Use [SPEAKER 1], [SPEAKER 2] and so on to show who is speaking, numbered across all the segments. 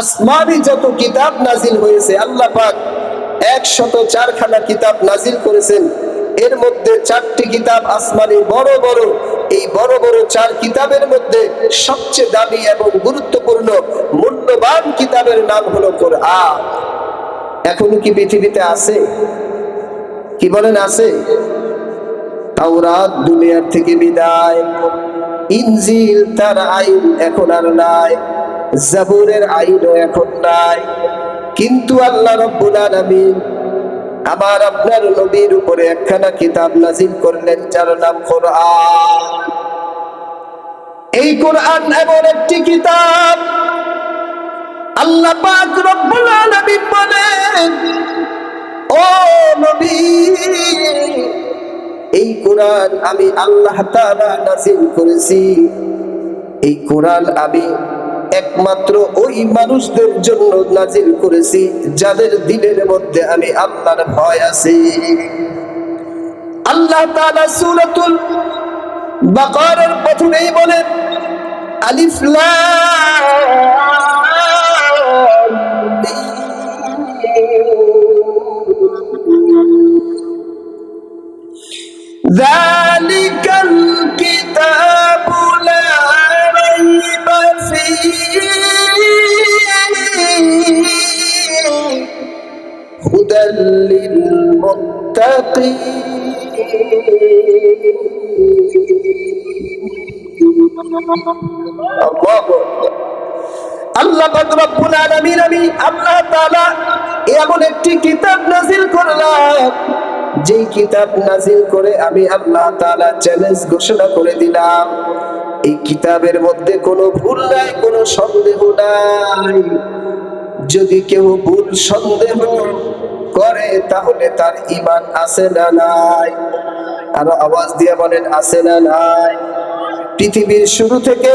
[SPEAKER 1] আসমানি যত কিতাব নাজিল হয়েছে, আল্লাহ পাক একশত চারখানা কিতাব নাজিল করেছেন। এর মধ্যে চারটি কিতাব আসমানি বড় বড়, এই বড় বড় চার কিতাবের মধ্যে সবচেয়ে দামি এবং গুরুত্বপূর্ণ, মূল্যবান কিতাবের নাম হলো কোরআন। এখনও কি পৃথিবীতে আছে? কি বলেন, আছে? তাওরাত দুনিয়ার থেকে বিদায়, ইনজিল তার আইন এখন আর নাই। জাবুরের আইনও এখন নাই। কিন্তু আল্লাহ রব্বুল আলামিন আমার আপনার নবীর উপরে একখানা কিতাব নাজিল করলেন, যার নাম কোরআন। এই কোরআন এমন একটি কিতাব আল্লাহ পাক রব্বুল আলামিন বলেন, ও নবী, এই কোরআন আমি আল্লাহ তাআলা নাজিল করেছি। এই কোরআন আমি একমাত্র ওই মানুষদের জন্য নাজিল করেছি যাদের দিলের মধ্যে আমি আল্লাহর ভয় আছে আল্লাহ তাআলা সূরাতুল বাকারার প্রথমেই বলেন আলিফ লাম ذلك কিতাব নাজিল করলাম, যেই কিতাব নাজিল করে আমি আল্লাহ তাআলা চ্যালেঞ্জ ঘোষণা করে দিলাম। এই কিতাবের মধ্যে কোনো ভুল নাই, কোনো সন্দেহ নাই। যদি কেউ ভুল, সন্দেহ করে, তাহলে তার ইমান আছে না নাই? আরও আওয়াজ দিয়ে বলেন, আছে না নাই? পৃথিবীর শুরু থেকে,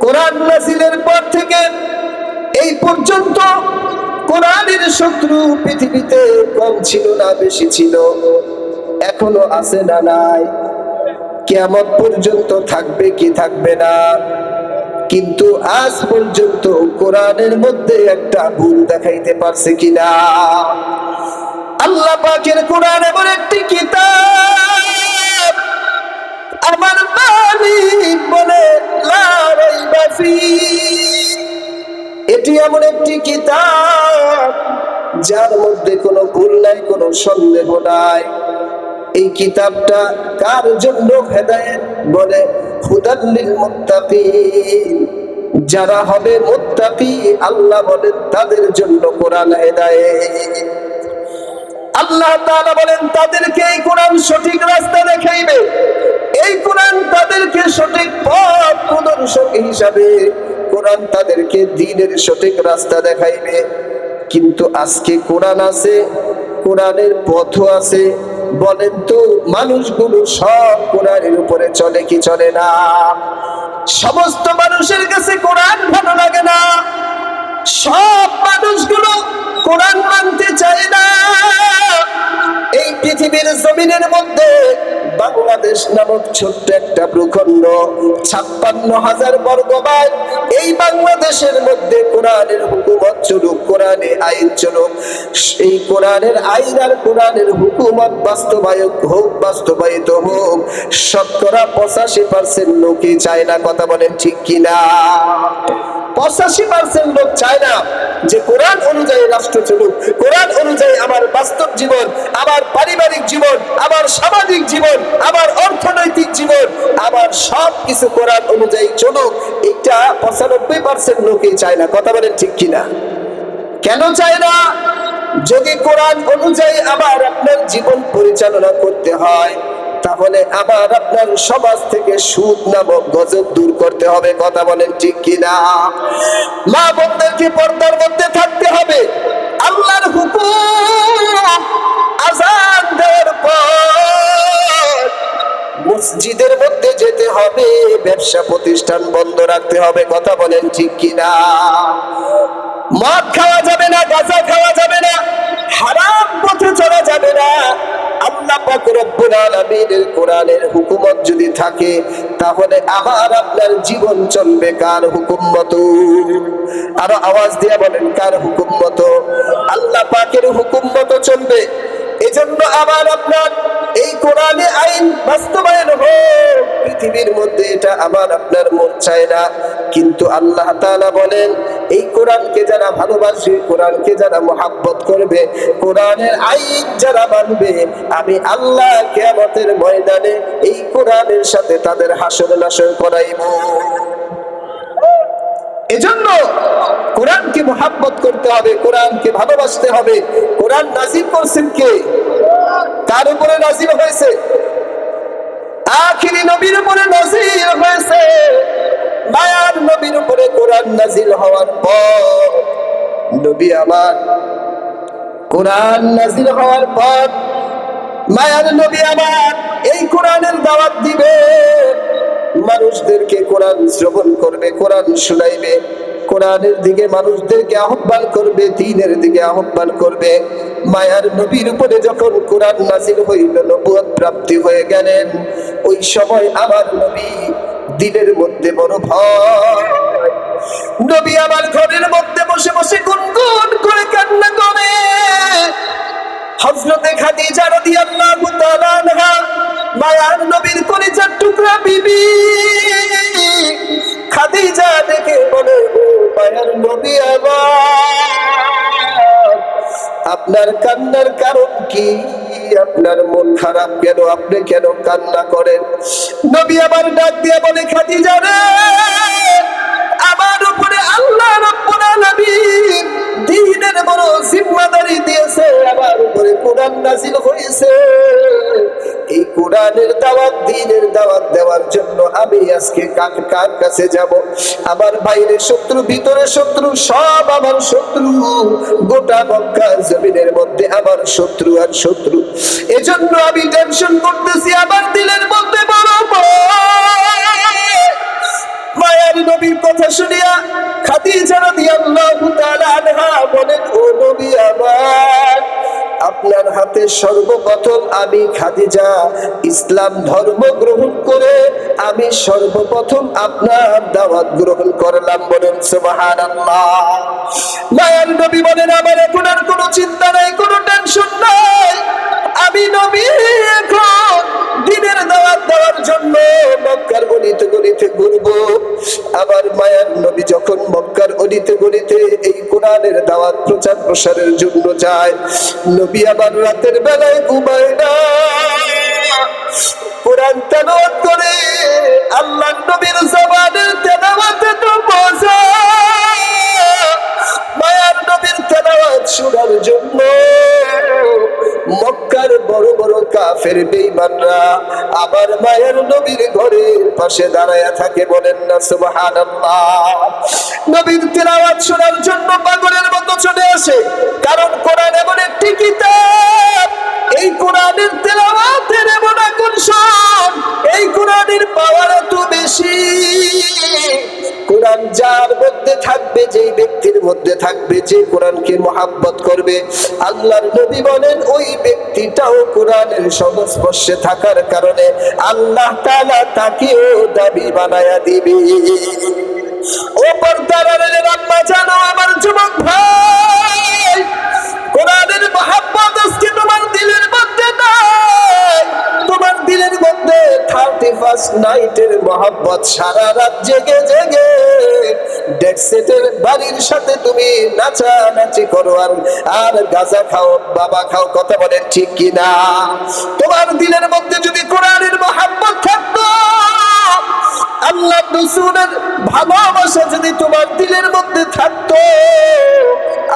[SPEAKER 1] কোরআন নাজিলের পর থেকে, এই পর্যন্ত কোরআনের শত্রু পৃথিবীতে কম ছিল না, বেশি ছিল, এখনও আছে না নাই? কেমন পর্যন্ত থাকবে কি থাকবে না? কিন্তু আজ পর্যন্ত কোরআনের মধ্যে একটা ভুল দেখাইতে পারছে কিনা? আল্লাহ পাকের কোরআন এমন একটি কিতাব। আমার মালিক বলে এটি এমন একটি কিতাব যার মধ্যে কোনো ভুল নাই, কোনো সন্দেহ নাই। এই কিতাবটা কার জন্য হেদায়েত বলে? হুদাল্লিল মুত্তাকিন। যারা হবে মুত্তাকি, আল্লাহ বলেন, তাদের জন্য কোরআন হেদায়েত। আল্লাহ তাআলা বলেন, তাদেরকে এই কোরআন সঠিক রাস্তা দেখাইবে। এই কোরআন তাদেরকে সঠিক পথ প্রদর্শক হিসাবে কোরআন তাদেরকে দিনের সঠিক রাস্তা দেখাইবে। কিন্তু আজকে কোরআন আছে, কোরআনের পথও আছে বলেন তো, মানুষগুলো সব কোরআনের উপরে চলে কি চলে না? সমস্ত মানুষের কাছে কোরআন ভালো লাগে না। সব মানুষগুলো কোরআন মানতে চায় না। এই পৃথিবীর জমিনের মধ্যে বাংলাদেশ নামক ছোট্ট একটা ভূখণ্ড, ছাপ্পান্ন হাজার বর্গ মাইল, এই বাংলাদেশের মধ্যে কোরআনের হুকুমত চলুক, কোরআনে আইন চলুক, এই কোরআনের আইন আর কোরআনের হুকুমত বাস্তবায়ক হোক, বাস্তবায়িত হোক, শতকরা পঁচাশি পার্সেন্ট লোকই চায় না, কথা বলেন ঠিক কিনা? পঁচাশি পার্সেন্ট লোক চায় না যে কোরআন অনুযায়ী রাষ্ট্র চলুক, কোরআন অনুযায়ী আমার বাস্তব জীবন, আমার পারিবারিক জীবন, আমার সামাজিক জীবন, আমার অর্থনৈতিক জীবন, আমার সব কিছু কোরআন অনুযায়ী চলুক, এটা পঁচানব্বই পার্সেন্ট লোকেই চায় না। কথা বলেন ঠিক কিনা? কেন চায় না? যদি কোরআন অনুযায়ী আবার আপনার জীবন পরিচালনা করতে হয় তাহলে আবার আপনার সমাজ থেকে সুদ নামক গজব দূর করতে হবে, কথা বলেন ঠিক কিনা? মা বোনদেরকে পর্দার মধ্যে থাকতে হবে। আল্লাহর হুকুম আজান দেওয়ার পর মসজিদের মধ্যে যেতে হবে, ব্যবসা প্রতিষ্ঠান বন্ধ রাখতে হবে, কথা বলেন ঠিক কিনা? মদ খাওয়া যাবে না, গাঁজা খাওয়া যাবে না, হারাম পথে চলা যাবে না। আল্লাহ পাক রব্বুল হুকুমত যদি থাকে, তাহলে আমার আপনার জীবন চলবে কার হুকুম মতো? আরও আওয়াজ দিয়ে বলেন, কার হুকুম মতো? আল্লাহ পাকের হুকুম মতো চলবে। এজন্য আমার আপনার এই কোরআনে আইন বাস্তবায়ন হোক। পৃথিবীর মধ্যে এটা আমার আপনার মন চায় না। কিন্তু আল্লাহ তাআলা বলেন, এই কোরআনকে যারা ভালোবাসে, কোরআনকে যারা মোহাব্বত করবে, কোরআনের আইন যারা মানবে, আমি আল্লাহ কিয়ামতের ময়দানে এই কোরআনের সাথে তাদের হাসর নাসর করাইব। এজন্য কোরআনকে মোহাব্বত করতে হবে, কোরআনকে ভালোবাসতে হবে। কোরআন নাজিল করছেন কে? কার উপরে নাজিল হয়েছে? আখিরি নবীর উপরে নাজিল হয়েছে। মায়ার নবীর উপরে কোরআন নাজিল হওয়ার পর নবী আমার কোরআন নাজিল হওয়ার পর মায়ার নবী আমার এই কোরআনের দাওয়াত দিবে। মানুষদেরকে কোরআন শ্রবণ করবে, কোরআন শুনাইবে, কোরআনের দিকে মানুষদেরকে আহ্বান করবে, দিনের দিকে আহ্বান করবে। মায়ার নবীর উপরে যখন কোরআন নাজিল হইল নবুয়ত প্রাপ্তি হয়ে গেলেন। ওই সময় আমার নবী দিনের মধ্যে বড় ভয়। নবী আমার ঘরের মধ্যে বসে বসে গুনগুন করে কান্না করে। হযরতে খাদিজা রাদিয়াল্লাহু তাআলা আনহা মায়ার নবীর কলিজার টুকরা বিবি। খাদিজা দেখে বলে মায়ার নবী আমার, আপনার কান্নার কারণ কি? আপনার মন খারাপ কেন? আপনি কেন কান্না করেন? নবী আমার ডাক দিয়ে বলে, খাদিজা রে নাজিল হয়েছে। এই কোরআনের দাওয়াত দ্বীনের দাওয়াত দেওয়ার জন্য আমি আজকে কার কার কাছে যাব? আমার বাইরে শত্রু, ভিতরে শত্রু, সব আমার শত্রু। গোটা মক্কা জমিনের মধ্যে আমার শত্রু আর শত্রু। এজন্য আমি টেনশন করতেছি, আমার দিলের মধ্যে বড় ভয়। মায়ার নবীর কথা শুনিয়া খাদিজা রাদিয়াল্লাহু তাআলা আনহা বলেন, ও নবী আমার, আপনার হাতে সর্বপ্রথম আমি খাদিজা ইসলাম ধর্ম গ্রহণ করে আমি সর্বপ্রথম আপনার দাওয়াত গ্রহণ করলাম বলেন, সুবহানাল্লাহ। মায়ার নবী বলেন, আমার এখন আর কোনো চিন্তা নাই, কোনো টেনশন নাই। আমি নবী এখন। দিনের দেওয়ার জন্য মক্কার গলিতে গলিতে ঘুরবো। আবার মায়ার নবী যখন মক্কার অলিতে গলিতে এই কোরআনের দাওয়াত প্রচার প্রসারের জন্য যায়, নবী আবার রাতের বেলায় ঘুমায় না। কোরআন তেলাওয়াত করে আল্লাহ নবীর জবানের তেলাওয়াতে তো মজা মায়ার নবীর তেলাওয়াত শোনার জন্য মক্কার বড় বড় কাফের বেঈমানরা আবার মায়ের নবীর ঘরের পাশে দাঁড়ায়া থাকে বলেন না, সুবহানাল্লাহ। নবীর তেলাওয়াত শোনার জন্য পাগলের মতো চলে আসে। কারণ কোরআন এমন একটি কিতাব মধ্যে থাকবে, যেই ব্যক্তির মধ্যে থাকবে, যে কোরআনকে মহাব্বত করবে। আল্লাহর নবী বলেন, ওই ব্যক্তিটাও কোরআনের সংস্পর্শে থাকার কারণে আল্লাহ তাআলা তাকেও দাবি বানায়া দিবে। আমার ভাই তোমার দিলের মধ্যে তোমার দিলের মধ্যে নাইটের সারা রাত জেগে জেগে। ডেক্সেটের বাড়ির সাথে তুমি নাচানাচি করো আর আর গাজা খাও, বাবা খাও, কথা বলেন ঠিক কি না তোমার দিলের মধ্যে যদি কোরআনের মহাব্বত থাকতো আল্লাহ রসুলের ভালোবাসা যদি তোমার দিলের মধ্যে থাকতো,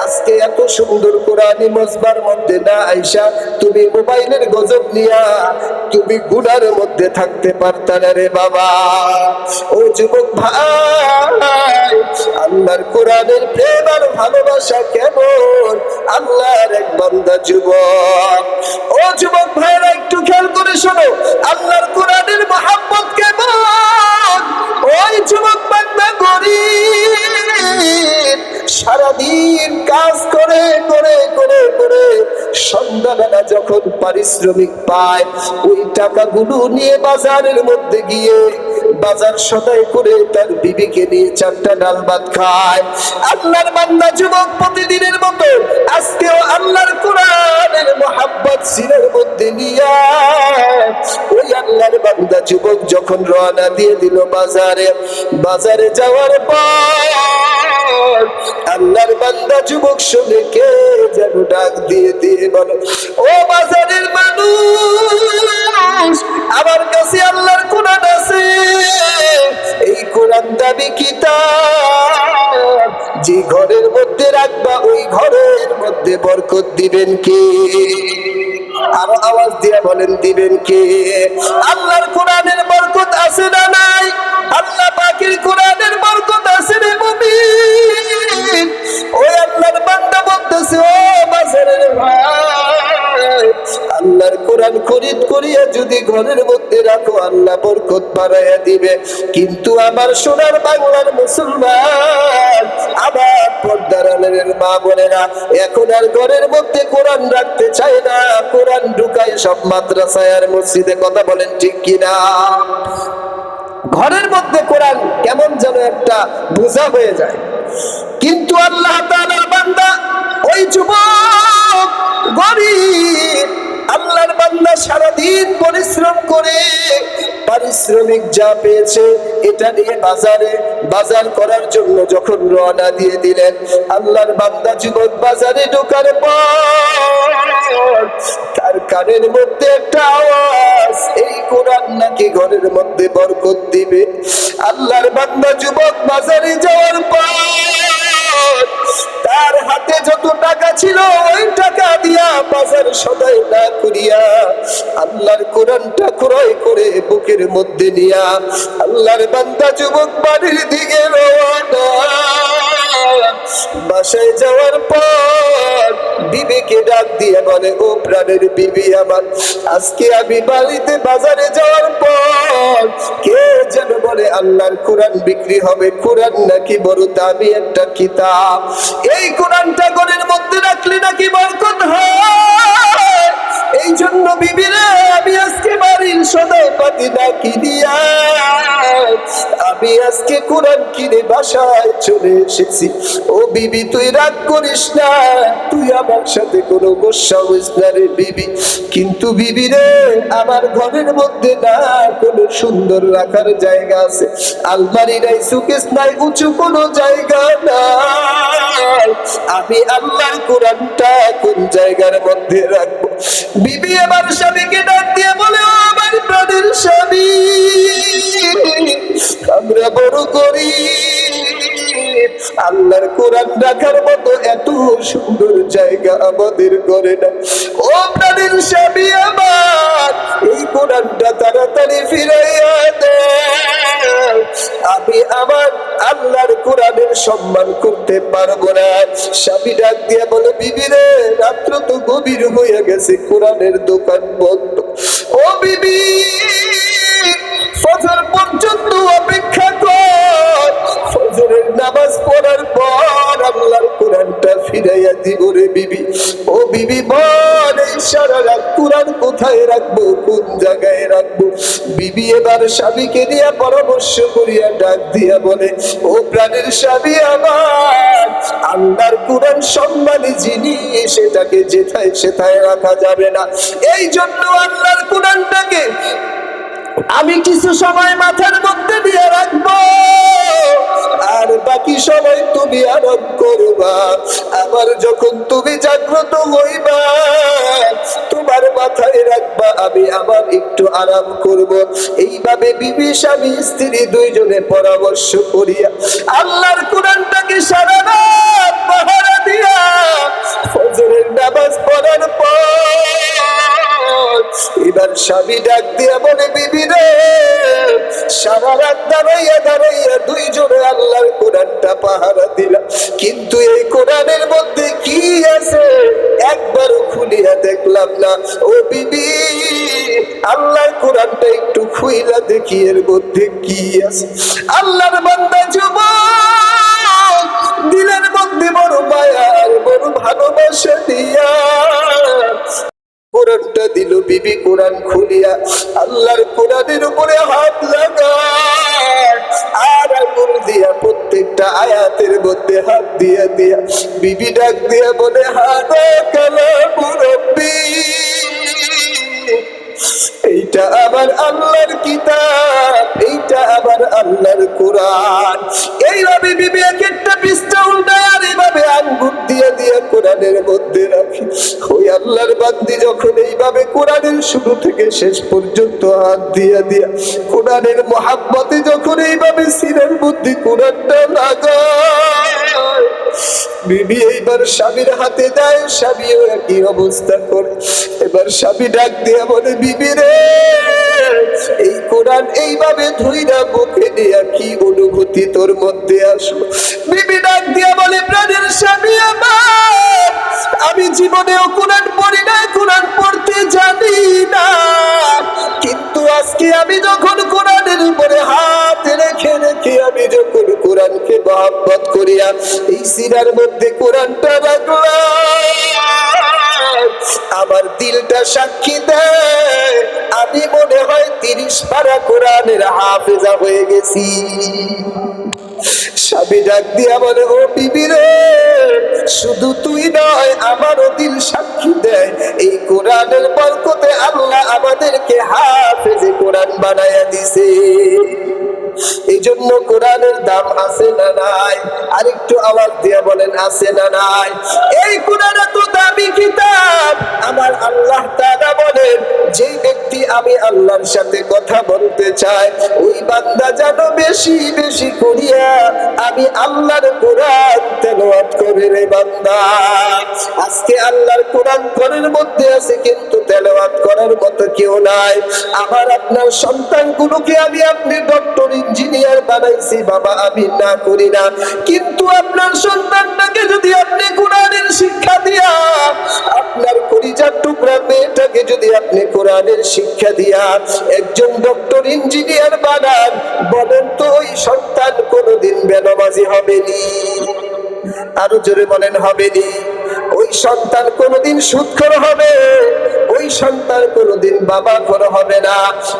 [SPEAKER 1] আজকে এত সুন্দর কোরআনি মজবার মধ্যে না আইসা তুমি মোবাইলের গজব নিয়া তুমি গুনার মধ্যে থাকতে পারতা রে বাবা। ও যুবক ভাই, আল্লাহর কোরআনের প্রেম আর ভালোবাসা কেমন? আল্লাহর এক বান্দা যুবক। ও যুবক ভাইরা, একটু খেয়াল করে শোনো, আল্লাহর যখন পারিশ্রমিক পায় ওই টাকাগুলো নিয়ে বাজারের মধ্যে গিয়ে বাজার সদাই করে তার বিবিকে নিয়ে চারটা ডাল ভাত খায়। আল্লাহর বান্দা যুবক প্রতিদিনের মতো আজকেও আল্লাহর কোরআনের মোহাব্বত সিনের মধ্যে নিয়ে ওই আল্লাহর বান্দা যুবক যখন রওনা দিয়ে দিল বাজারে বাজারে যাওয়ার পর আল্লাহর বান্দা যুবক শুনে কে যেন ডাক দিয়ে দিয়ে বলো, ও বাজারের মানুষ বরকত দিবেন কে? আরও আওয়াজ দিয়ে বলেন, দিবেন কে? আল্লাহর কোরআনের বরকত আছে না নাই? আল্লাহ পাকের কোরআনের বরকত আছে রে মুমিন? আল্লাহর বান্দা বলতেছে, ও ভাই, আল্লাহর কোরআন খরিদ করিয়া যদি ঘরের মধ্যে রাখো, আল্লাহ বরকত বাড়াইয়া দিবে। কিন্তু আমার সোনার বাংলার মুসলমান আবার পর্দার মা মা বোনেরা, এখন আর ঘরের মধ্যে কোরআন রাখতে চায় না। কোরআন ঢুকায় সব মাদ্রাসায় আর মসজিদে কথা বলেন ঠিক কিনা? ঘরের মধ্যে কোরআন কেমন যেন একটা বোঝা হয়ে যায়। কিন্তু আল্লাহ তাআলার বান্দা, ওই যুবক গরিব আল্লাহর বান্দা সারাদিন পরিশ্রম করে, পারিশ্রমিক যা পেয়েছে, এটা নিয়ে বাজারে, বাজার করার জন্য যখন রওনা দিয়ে দিলেন, আল্লাহর বান্দা যুবক বাজারে ঢোকার পর তার কানের মধ্যে একটা আওয়াজ, এই কোরআন নাকি ঘরের মধ্যে বরকত দিবে? আল্লাহর বান্দা যুবক বাজারে যাওয়ার পর তার হাতে যত টাকা ছিল, ওই টাকা দিয়া বাজার সদাই না করিয়া আল্লাহর কোরআনটা ক্রয় করে বুকের মধ্যে নিয়া আল্লাহর বান্দা যুবক বাড়ির দিকে রওনা। বাসায় যাওয়ার পর বিবেকে ডাক দিয়ে বলে, ও প্রাণের বিবি আমার, আজকে আমি বাড়িতে বাজারে যাওয়ার পর কে যেন বলে, আল্লাহর কোরআন বিক্রি হবে, কোরআন নাকি বড় দামি একটা কিতাব। এই কোরআনটা ঘরের মধ্যে রাখলে নাকি বরকত হয়। এই জন্য বিবিরে আমি আজকে বাড়ির সদাই পাতি না কিনিয়া আমি আজকে কোরআন কিনে বাসায় চলে এসেছি। ও বিবি তুই রাগ করিস না। তুই আমার সাথে কোনো গোসা না রে বিবি। কিন্তু বিবি রে, আমার ঘরের মধ্যে না, কোনো সুন্দর রাখার জায়গা আছে। আলমারি নাই, সুকেস নাই, উঁচু কোনো জায়গা নাই। আমি আল্লাহর কোরআনটা কোন জায়গার মধ্যে রাখব? বিবি আমার স্বামীকে ডাক দিয়ে বলে, "ও আমার প্রাণের স্বামী, আমরা বড় করি আল্লাহর কোরআন রাখার মতো এত সুন্দর জায়গা আমাদের করে না। ও প্রাণের স্বামী আমার, এই কোরআনটা তাড়াতাড়ি ফিরাইয়া দে আমি আমার আল্লাহর কোরআনের সম্মান করতে পারব না। স্বামী ডাক দিয়ে বলে, বিবি রে, রাত্র তো গভীর হয়ে গেছে, কোরআনের দোকান বন্ধ। ও বিবি ফিরাইয়া দিব বিবি। ও বিবি বল, এই সারা রাত কোরআন কোথায় রাখব? কোন জায়গায় রাখব? বিবি এবার স্বামীকে নিয়ে পরামর্শ করিয়া ডাক দিয়া বলে, ও প্রাণের স্বামী আমার, আল্লাহর কোরআন সম্মানী জিনিস সেটাকে যেথায় সেথায় রাখা যাবে না। এই জন্য আল্লাহর কোরআনটাকে আমি কিছু সময় মাথার মধ্যে দিয়ে রাখব। আর বাকি সময় তুমি আরাম করবা। আবার যখন তুমি জাগ্রত হইবা, তোমার মাথায় রাখবা, আমি আবার একটু আরাম করব। এইভাবে বিবি স্বামী স্ত্রী দুইজনে পরামর্শ করিয়া আল্লাহর কোরআনটাকে সারা রাত পাহারা দিয়া ফজরের নামাজ পড়ার পর এবার স্বামী ডাক দিয়া বলে, বিবি রে, সারা রাত দাঁড়াইয়া দাঁড়াইয়া দুইজনে আল্লাহর কোরআনটা পাহারা দিলাম কিন্তু এই কোরআনের মধ্যে কি আছে? একবার খুলিয়া দেখলাম না। ও বিবি, আল্লাহর কোরআনটা একটু খুইলা দেখি, এর মধ্যে কি আছে? আল্লাহর বান্দা যুব দিলের মধ্যে বড় মায়ার বড় ভালোবাসা দিয়া বিবি কোরআন খুলিয়া আল্লাহর কোরআনের উপরে হাত লাগায়। আর আঙুল দিয়া প্রত্যেকটা আয়াতের মধ্যে হাত দিয়া দিয়া বিবি ডাক দিয়া বলে হাত কালা মুরব্বী এইটা আবার আল্লাহর কিতাব, এইটা আবার আল্লাহর কোরআন। এইভাবে বিবি এক একটা পৃষ্ঠা উল্টায় আর এইভাবে আঙ্গুর দিয়ে দিয়ে কোরআনের মধ্যে রাখি। ওই আল্লাহর বান্দি যখন এইভাবে কোরআনের শুরু থেকে শেষ পর্যন্ত হাত দিয়ে দিয়া কোরআনের মহাব্বতে যখন এইভাবে বুদ্ধি কোরআনটা লাগায়, বিবি এইবার স্বামীর হাতে দেয়, স্বামীও একই অবস্থা করে। এবার স্বামী ডাক দিয়া বলে, বিবি রে, এই কোরআন এইভাবে ধুইরা বুকে দিয়া কি অনুভূতি তোর মধ্যে আসলো? বিবি দিয়া বলে, প্রাণের স্বামী আমার। আমি জীবনেও কোরআন পড়ি না কোরআন পড়তে জানি না। কিন্তু আজকে আমি যখন কোরআনের উপরে হাত রেখে রেখে আমি যখন কোরআনকে মহাব্বত করিয়া এই সিরার মধ্যে কোরআনটা রাখলাম, আমার দিলটা সাক্ষী দেয়। আমি মনে হয় তিরিশ পারা কোরআনের হাফেজা হয়ে গেছি। স্বামী ডাক দিয়া বলে, ও বিবি রে, শুধু তুই নয়, আমারও দিল সাক্ষী দেয়। এই কোরআনের বরকতে আল্লাহ আমাদেরকে হাফেজে কোরআন বানায়া দিছে। এই জন্য কোরআনের দাম আছে না নাই? আরেকটু আওয়াজ দিয়ে বলেন, আছে না নাই? এই কোরআন এত দামি কিতাব। আমার আল্লাহ তাআলা বলেন যে আমি আল্লাহর সাথে কথা বলতে চায় ওই বান্দা যেন বেশি বেশি করিয়া আমি আল্লাহর কোরআন তেলাওয়াত করে রে বান্দা। আজকে আল্লাহর কোরআন ঘরের মধ্যে আছে, কিন্তু তেলাওয়াত করার মতো কেউ নাই। আমার আপনার সন্তানগুলোকে আমি আপনি ডক্টর ইঞ্জিনিয়ার বানাইছি, বাবা, আমি না করি না। কিন্তু আপনার সন্তানটাকে যদি আপনি কোরআনের শিক্ষা দিয়া, আপনার কলিজার টুকরা মেয়েটাকে যদি আপনি কোরআনের শিক্ষা দিয়া একজন ডক্টর, ইঞ্জিনিয়ার বানান, বলেন তো ওই সন্তান কোনোদিন বেনমাজি হবেনি। আরও জোরে বলেন, হবেনি। ওই সন্তান কোনোদিন সুৎখর হবে, ওই সন্তান কোনোদিন বাবা করে হবে না,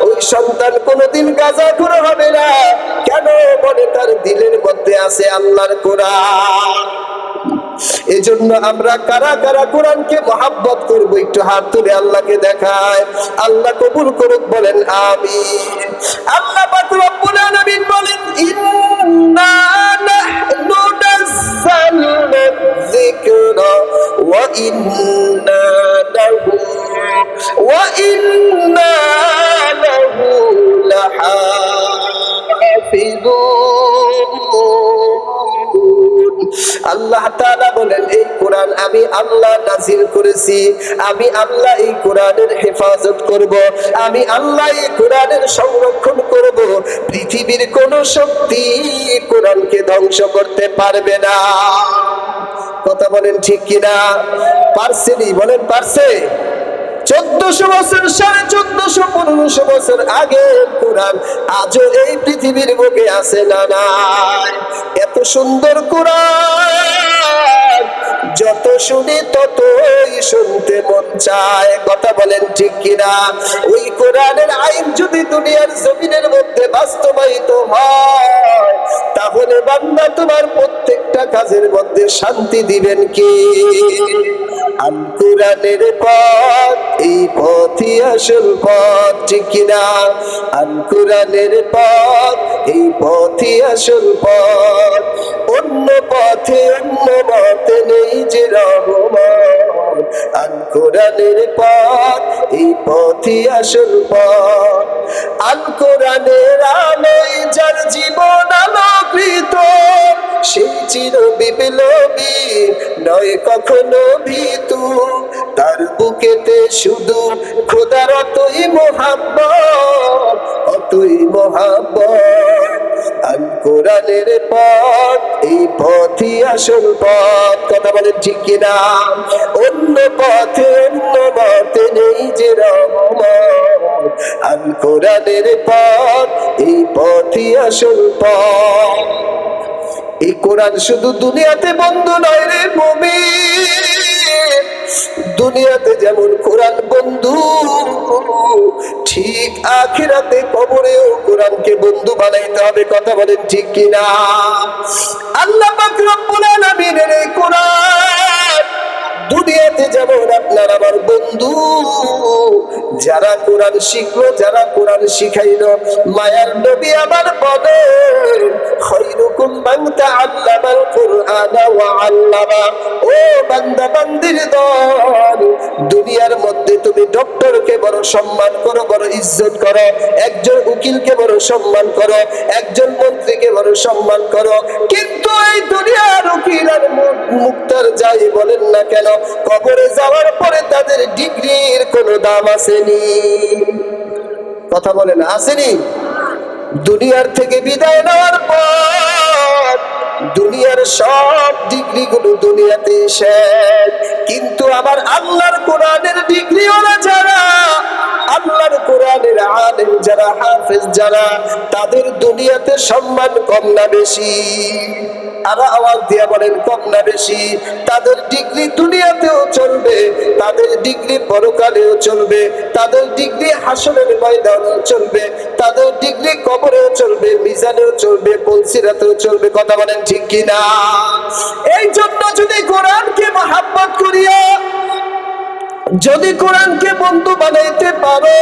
[SPEAKER 1] ওই সন্তান কোনোদিন গাজা করে হবে না। কেন বলে তার দিলের মধ্যে আছে আল্লাহর কোরআন? এজন্য আমরা কারা কারা কোরআনকে মহাব্বত করব, একটু হাত তুলে আল্লাহকে দেখায়। আল্লাহ কবুল করুক, বলেন আমি আল্লাহ পাক রব্বুল বলেন, ইন্না নাহনু নাযালনা যিকরা ওয়া ইন্না আল্লাহ তাআলা বলেন, এই কোরআন আমি আল্লাহ নাজিল করেছি। আমি আল্লাহ এই কোরআনের হেফাজত করব। আমি আল্লাহ এই কোরআনের সংরক্ষণ করব। পৃথিবীর কোন শক্তি কোরআনকে ধ্বংস করতে পারবে না। কথা বলেন ঠিক কিনা? পারছেনি বলেন পারছে? চোদ্দশো বছর, সাড়ে চোদ্দশো, পনেরোশো বছর আগে কোরআন, আজও এই পৃথিবীর বুকে আছে না নাই? এত সুন্দর কোরআন, যত শুনি ততই শুনতে মন চায়। কথা বলেন ঠিক কিনা? ওই কোরআনের আইন যদি দুনিয়ার জমিনের মধ্যে বাস্তবায়িত হয়, তাহলে বান্দা তোমার প্রত্যেকটা কাজের মধ্যে শান্তি দিবেন কি? আল কোরআনের পথ এই পথই আসল পথ, ঠিক কিনা? আল কোরআনের পথ, এই পথই আসল পথ। অন্য পথে, অন্য মতে নেই যে রহমান আল কোরআনের পথ, এই পথই আসল পথ। আল কোরআনের আলোয় যার জীবন আলোকৃত সেই চির বিপ্লবী নয় কখনো ভীতু। তার বুকেতে শুধু খোদার অতই মোহাব্বত অতই মোহাব্বত। আল কোরআনের পথ, এই পথই আসল পথ। কথা বলেন ঠিক কিনা অন্য পথে, অন্য মতে নেই যে রহমান আল কোরআনের পথ, এই পথই আসল পথ। এই কোরআন শুধু দুনিয়াতে বন্ধু নয় রে মুমিন। দুনিয়াতে যেমন কোরআন বন্ধু ঠিক আখিরাতে কবরেও কোরআনকে বন্ধু বানাইতে হবে। কথা বলেন ঠিক কিনা? আল্লাহ রব্বুল আলামিনের এই কোরআন দুনিয়াতে যেমন আপনার আমার বন্ধু, যারা কোরআন শিখলো, যারা কোরআন শিখাইলো, মায়ার নবী আবার বলেন খৈরুকুম মান তাআল্লামাল কুরআনা ওয়া আল্লামা। ও বান্দা, বান্দির দল, দুনিয়ার মধ্যে তুমি ডক্টরকে বড় সম্মান করো, বড় ইজ্জত করো, একজন উকিলকে বড় সম্মান করো, একজন মন্ত্রীকে বড় সম্মান করো। কিন্তু এই দুনিয়ার উকিল আর মুক্তার যাই বলেন না কেন, কবরে যাওয়ার পরে তাদের ডিগ্রির কোনো দাম আসেনি। কথা বলেন, আসেনি? দুনিয়ার থেকে বিদায় নেওয়ার পর দুনিয়ার সব ডিগ্রি গুলো দুনিয়াতে শেষ। কিন্তু আবার আল্লাহর কোরআনের ডিগ্রি ওরা যারা আল্লাহর কোরআনের আলেম যারা হাফেজ, যারা তাদের দুনিয়াতে সম্মান কম না বেশি। আওয়াজ দিয়ে বলেন, কম না বেশি। তাদের ডিগ্রি দুনিয়াতেও চলবে, তাদের ডিগ্রি পরকালেও চলবে, তাদের ডিগ্রি হাসনের ময়দানেও চলবে, তাদের ডিগ্রি কবরেও চলবে, মিজানেও চলবে পলসিরাতেও চলবে। কথা বলেন ঠিক কিনা? এই জন্য যদি কোরআনকে মহাব্বত করিয়া যদি কোরআনকে বন্ধু বানাইতে পারো,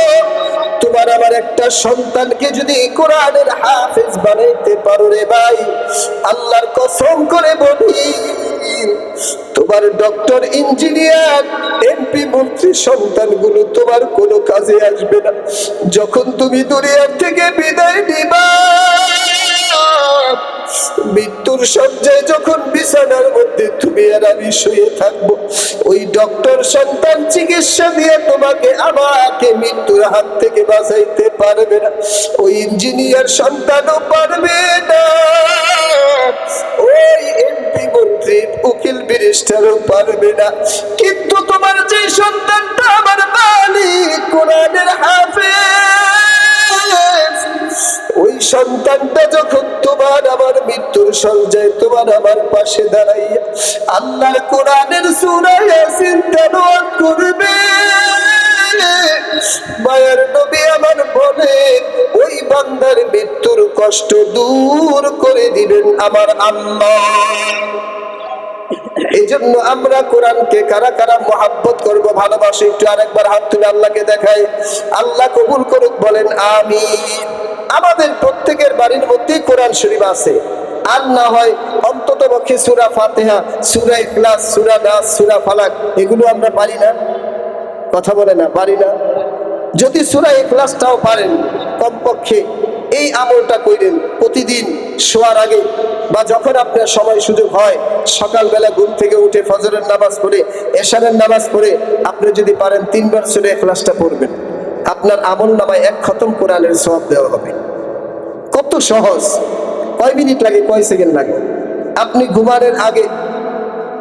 [SPEAKER 1] তোমার আমার একটা সন্তানকে যদি কোরআনের হাফেজ বানাইতে পারো রে ভাই, আল্লাহর কসম করে বলি, তোমার ডক্টর, ইঞ্জিনিয়ার, এমপি, মন্ত্রী সন্তানগুলো তোমার কোনো কাজে আসবে না। যখন তুমি দুনিয়ার থেকে বিদায় নিবা মৃত্যুর সজ্জায় যখন বিছানার মধ্যে তুমি আর আমি শুয়ে থাকব, ওই ডক্টর সন্তান চিকিৎসা দিয়ে তোমাকে আমাকে মৃত্যুর হাত থেকে বাঁচাইতে পারবে না। ওই ইঞ্জিনিয়ার সন্তানও পারবে না। ওই এমপি মন্ত্রী, উকিল, ব্যারিস্টারও পারবে না। কিন্তু তোমার যে সন্তানটা আমার মালিক, কোরআনের হাফেজ। ওই সন্তানটা যখন তোমার আমার মৃত্যুর সঞ্জয় তোমার আমার পাশে দাঁড়াইয়া আল্লাহর কোরআনের সুরায় তেলাওয়াত করবে, মায়ের নবী আমার বলে, ওই বান্দার মৃত্যুর কষ্ট দূর করে দিবেন আমার আল্লাহ এই জন্য আমরা কোরআনকে কারা কারা মহাব্বত করব, ভালোবাসি, একটু আরেকবার হাত তুলে আল্লাহকে দেখাই। আল্লাহ কবুল করুক, বলেন আমি আমাদের প্রত্যেকের বাড়ির মধ্যেই কোরআন শরীফ আছে। আর না হয় অন্তত পক্ষে সুরা ফাতেহা, সুরা ইখলাস, সুরা নাস, সুরা ফালাক, এগুলো আমরা পারি না। কথা বলে না, পারি না। যদি সুরা ইখলাসটাও পারেন, কমপক্ষে এই আমলটা কইরেন, প্রতিদিন শোয়ার আগে বা যখন আপনার সময় সুযোগ হয়, সকালবেলা ঘুম থেকে উঠে ফজরের নামাজ পড়ে, এশারের নামাজ পড়ে, আপনি যদি পারেন তিনবার সুরা ইখলাসটা পড়বেন। আপনার আমল নামায় এক খতম কোরআনের সব দেওয়া হবে। কত সহজ। কয় মিনিট লাগে, কয় সেকেন্ড লাগে? আপনি ঘুমানোর আগে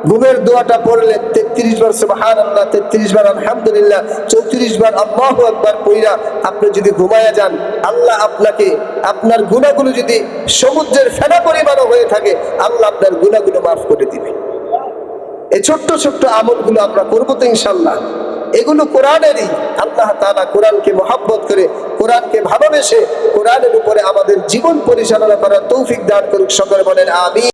[SPEAKER 1] ঘুমের দোয়াটা পড়লেন তেত্রিশ বার সুবহান আল্লাহ তেত্রিশ বার আলহামদুলিল্লাহ, চৌত্রিশ বার আল্লাহ একবার পইরা আপনি যদি ঘুমায়া যান, আল্লাহ আপনাকে আপনার গুণাগুলো যদি সমুদ্রের ফেনা পরিমাণও হয়ে থাকে, আল্লাহ আপনার গুণাগুলো মাফ করে দিবে। এই ছোট্ট ছোট্ট আমলগুলো আমরা করব তো ইনশাল্লাহ এগুলো কোরআনেরই। আল্লাহ তাআলা কোরআনকে মহাব্বত করে, কোরআনকে ভালোবেসে কোরআনের উপরে আমাদের জীবন পরিচালনা করার তৌফিক দান করুক, সকলে বলেন আমি